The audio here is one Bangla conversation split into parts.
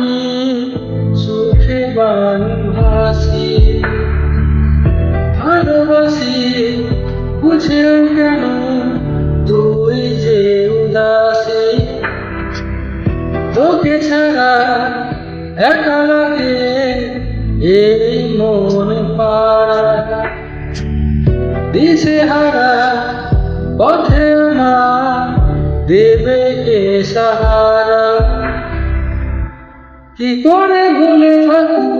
আমি সুখে বান হাসি ভালোবাসি বুঝে কেন তুই যে উদাসী? তোকে ছাড়া একা লাগে এই মন পাড়া। দিশে হারা পথে আমার দেবে কে সাহারা। কি করে ভুলে থাকব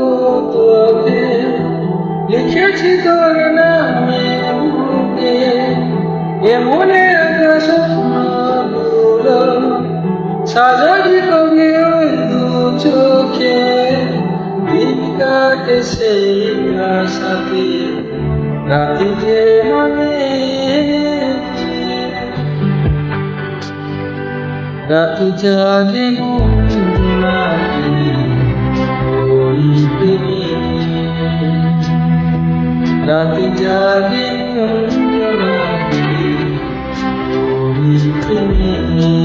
তোকে। লিখেছি তোর নামে বুকে এমনে একটা স্বপ্নগুলো সাজাবি ওই দু চোখে। দিন কাটে সেই আশাতে। রাতি যে মানে রাতি জাগে গুনগুনানি ওই রাতি জাগে গুনগুনানি ওই প্রেমে